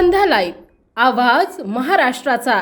संध्या live. आवाज महाराष्ट्राचा.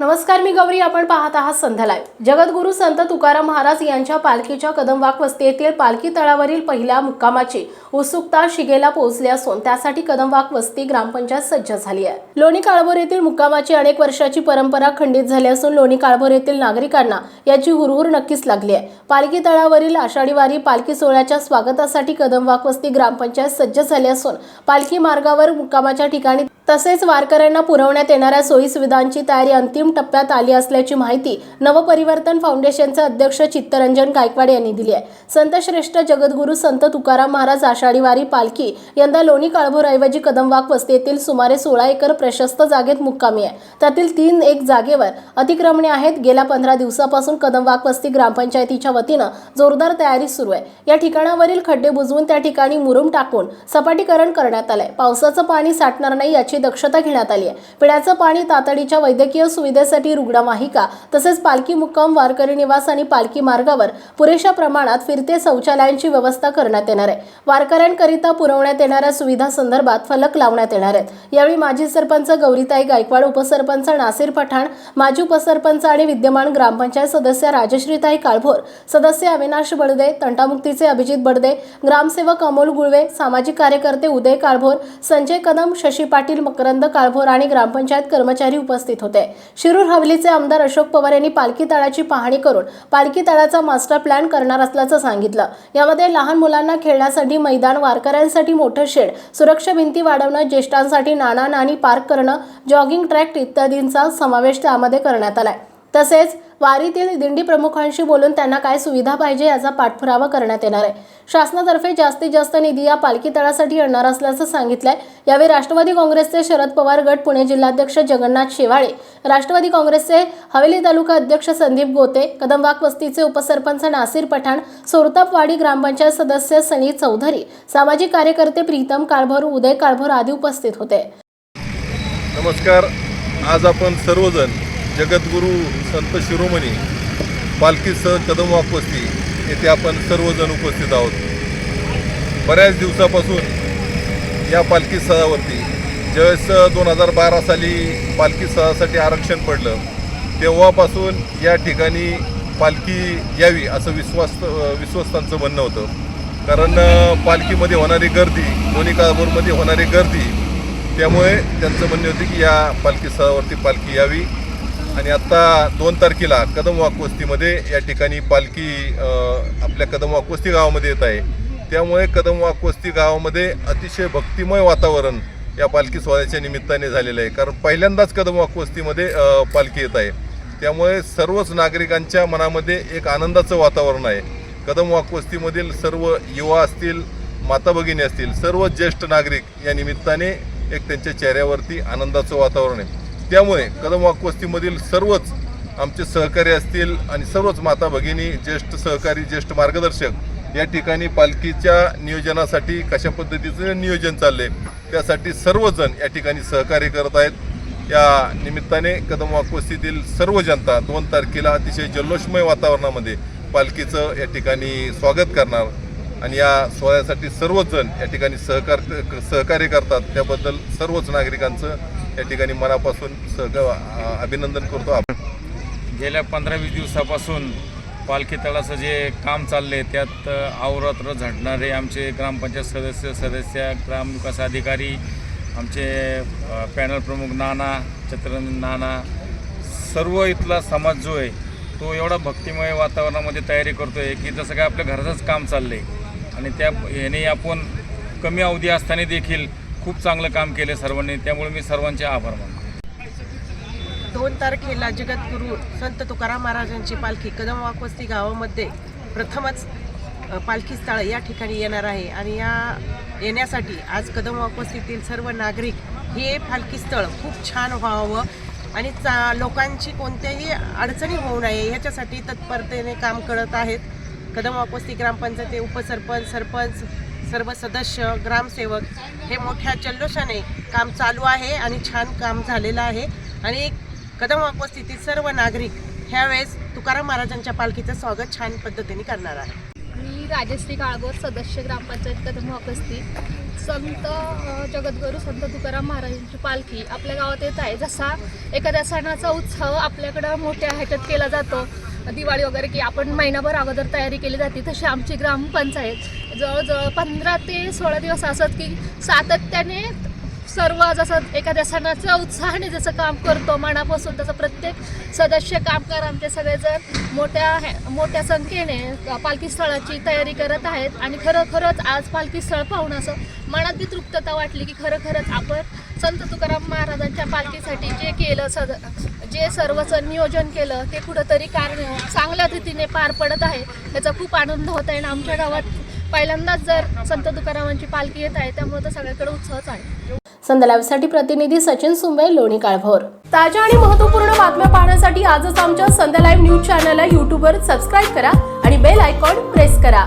नमस्कार मी गौरी आपण पाहत आहात संध्या लाईव्ह. जगद्गुरू संत तुकाराम महाराज यांच्या पालखीच्या कदमवाक वस्ती येथील पालखी तळावरील पहिल्या मुक्कामाची उत्सुकता शिगेला पोहोचली असून त्यासाठी कदमवाक वस्ती ग्रामपंचायत सज्ज झाली आहे. लोणी काळभोर येथील मुक्कामाची अनेक वर्षाची परंपरा खंडित झाली असून लोणी काळभोर येथील नागरिकांना याची हुरहुर नक्कीच लागली आहे. पालखी तळावरील आषाढी वारी पालखी सोहळ्याच्या स्वागतासाठी कदमवाक वस्ती ग्रामपंचायत सज्ज झाली असून पालखी मार्गावर मुक्कामाच्या ठिकाणी तसेच वारकऱ्यांना पुरवण्यात येणाऱ्या सोयी सुविधांची तयारी अंतिम टप्प्यात आली असल्याची माहिती नवपरिवर्तन फाउंडेशनचे अध्यक्ष चित्तरंजन गायकवाड यांनी दिली आहे. संतश्रेष्ठ जगद्गुरू संत तुकाराम महाराज आषाढी वारी पालखी यंदा लोणी काळभोरऐवजी कदमवाक वस्ती येथील सुमारे सोळा एकर प्रशस्त जागेत मुक्कामी आहे. त्यातील तीन एक जागेवर अतिक्रमणे आहेत. गेल्या पंधरा दिवसापासून कदमवाक वस्ती ग्रामपंचायतीच्या वतीनं जोरदार तयारी सुरू आहे. या ठिकाणावरील खड्डे बुजवून त्या ठिकाणी मुरुम टाकून सपाटीकरण करण्यात आलंय. पावसाचं पाणी साठणार नाही याची दक्षता घेण्यात आली आहे. पिण्याचं पाणी तातडीच्या वैद्यकीय सुविधेसाठी रुग्णवाहिका तसेच पालखी मुक्काम वारकरी निवास आणि पालखी मार्गावर पुरेशा प्रमाणात फिरते शौचालयांची व्यवस्था करण्यात येणार आहे. वारकऱ्यांकरिता पुरवण्यात येणाऱ्या सुविधा संदर्भात फलक लावण्यात येणार आहेत. यावेळी माजी सरपंच गौरीताई गायकवाड उपसरपंच नासिर पठाण माजी उपसरपंच आणि विद्यमान ग्रामपंचायत सदस्य राजश्रीताई काळभोर सदस्य अविनाश बडदे तंटामुक्तीचे अभिजित बडदे ग्रामसेवक अमोल गुळवे सामाजिक कार्यकर्ते उदय काळभोर संजय कदम शशी पाटील मकरंद काळभोर आणि ग्रामपंचायत कर्मचारी उपस्थित होते. शिरूर हवलीचे आमदार अशोक पवार यांनी पालखी तळाची पाहणी करून पालखी तळाचा मास्टर प्लॅन करणार असल्याचं सांगितलं. यामध्ये लहान मुलांना खेळण्यासाठी मैदान वारकऱ्यांसाठी मोठं शेड सुरक्षा भिंती वाढवणं ज्येष्ठांसाठी नाना नाणी पार्क करणं जॉगिंग ट्रॅक इत्यादींचा समावेश त्यामध्ये करण्यात आलाय. तसेच वारीतील दिंडी प्रमुखांशी बोलून त्यांना काय सुविधा पाहिजे याचा पाठपुरावा करण्यात येणार आहे. शासनातर्फे जास्तीत जास्त निधी या पालखी तळासाठी येणार असल्याचं सांगितलंय. यावेळी राष्ट्रवादी काँग्रेसचे शरद पवार गट पुणे जिल्हाध्यक्ष जगन्नाथ शेवाळे राष्ट्रवादी काँग्रेसचे हवेली तालुका अध्यक्ष संदीप गोते कदमवाक वस्तीचे उपसरपंच नासिर पठाण सोरतापवाडी ग्रामपंचायत सदस्य सनी चौधरी सामाजिक कार्यकर्ते प्रीतम काळभोर उदय काळभोर आदी उपस्थित होते. नमस्कार. आज आपण सर्वजण जगद्गुरू संत शिरोमणी पालखीसह कदम वाकवस्ती येथे आपण सर्वजण उपस्थित आहोत. बऱ्याच दिवसापासून या पालखी सहावरती ज्यावेळेस दोन हजार बारा साली पालखी सहासाठी आरक्षण पडलं तेव्हापासून या ठिकाणी पालखी यावी असं विश्वास विश्वस्तांचं म्हणणं होतं. कारण पालखीमध्ये होणारी गर्दी दोन्ही काळाबोरमध्ये होणारी गर्दी त्यामुळे त्यांचं म्हणणे होते की या पालखी सहावरती पालखी यावी. आणि आत्ता दोन तारखेला कदम वाकवस्तीमध्ये या ठिकाणी पालखी आपल्या कदम वाकवस्ती गावामध्ये येत आहे. त्यामुळे कदम वाकवस्ती गावामध्ये अतिशय भक्तिमय वातावरण या पालखी सोहळ्याच्या निमित्ताने झालेलं आहे. कारण पहिल्यांदाच कदम वाकवस्तीमध्ये पालखी येत आहे. त्यामुळे सर्वच नागरिकांच्या मनामध्ये एक आनंदाचं वातावरण आहे. कदम वाकवस्तीमधील सर्व युवा असतील माता भगिनी असतील सर्व ज्येष्ठ नागरिक या निमित्ताने एक त्यांच्या चेहऱ्यावरती आनंदाचं वातावरण आहे. त्यामुळे कदम वाकवस्तीमधील सर्वच आमचे सहकारी असतील आणि सर्वच माता भगिनी ज्येष्ठ सहकारी ज्येष्ठ मार्गदर्शक या ठिकाणी पालखीच्या नियोजनासाठी कशा पद्धतीचं नियोजन चालले त्यासाठी सर्वजण या ठिकाणी सहकार्य करत आहेत. या निमित्ताने कदम वाकवस्तीतील सर्व जनता दोन तारखेला अतिशय जल्लोषमय वातावरणामध्ये पालखीचं या ठिकाणी स्वागत करणार आणि या सोहळ्यासाठी सर्वजण या ठिकाणी सहकार सहकार्य करतात. त्याबद्दल सर्वच नागरिकांचं या ठिकाणी मनापासून सहकार अभिनंदन करतो आपण. गेल्या पंधरा वीस दिवसापासून पालखी तळाचं जे काम चालले त्यात अवरात्र झटणारे आमचे ग्रामपंचायत सदस्य सदस्य ग्रामविकास अधिकारी आमचे पॅनल प्रमुख नाना चित्ररंजन नाना सर्व इथला समाज जो आहे तो एवढा भक्तिमय वातावरणामध्ये तयारी करतो आहे की जसं काय आपल्या घराचंच काम चाललं आहे आणि त्या याने आपण कमी अवधी असताना देखील खूप चांगलं काम केलं सर्वांनी. त्यामुळे मी सर्वांचे आभार मानतो. दोन तारखेला जगद्गुरू संत तुकाराम महाराजांची पालखी कदम वाकवस्ती गावामध्ये प्रथमच पालखी स्थळ या ठिकाणी येणार आहे. आणि या येण्यासाठी आज कदम वाकवस्तीतील सर्व नागरिक हे पालखी स्थळ खूप छान व्हावं आणि चा लोकांची कोणत्याही अडचणी होऊ नये ह्याच्यासाठी तत्परतेने काम करत आहेत. कदम वाकवस्ती ग्रामपंचायती उपसरपंच सरपंच सर्व सदस्य ग्रामसेवक हे मोठ्या जल्लोषाने काम चालू आहे आणि छान काम झालेलं आहे. आणि कदम उपस्थितीत सर्व नागरिक ह्यावेळेस तुकाराम महाराजांच्या पालखीचं स्वागत छान पद्धतीने करणार आहे. मी राजश्री काळगोर सदस्य ग्रामपंचायत कदम उपस्थित. संत जगद्गुरू संत तुकाराम महाराजांची पालखी आपल्या गावात येत आहे. जसा एखाद्या सणाचा उत्सव आपल्याकडं मोठ्या ह्याच्यात केला जातो दिवाळी वगैरे की आपण महिनाभर अगोदर तयारी केली जाते तशी आमची ग्रामपंचायत जवळजवळ पंधरा ते सोळा दिवस असत की सातत्याने सर्व जसं एखाद्या सणाचा उत्साहाने जसं काम करतो मनापासून तसं प्रत्येक सदस्य कामगार आमचे सगळेजण मोठ्या हे- मोठ्या संख्येने पालखी स्थळाची तयारी करत आहेत. आणि खरोखरच आज पालखी स्थळ पाहून असं मनात बी तृप्तता वाटली की खरोखरच आपण संत तुकाराम महाराजांच्या पालखीसाठी जे केलं सद जे सर्वचं नियोजन केलं ते कुठंतरी कारण चांगल्या रीतीने पार पडत आहे. त्याचा खूप आनंद होत आहे. आणि आमच्या गावात पहिल्यांदाच जर संत तुकारामांची पालखी येत आहे त्यामुळे तर सगळ्याकडे उत्साहच आहे. संध्या लाईव्हसाठी प्रतिनिधी सचिन सुंबे लोणी काळभोर. ताज्या आणि महत्त्वपूर्ण बातम्या पाहण्यासाठी आजच आमच्या संध्या लाईव्ह न्यूज चॅनलला यूट्यूबवर सबस्क्राईब करा आणि बेल आयकॉन प्रेस करा.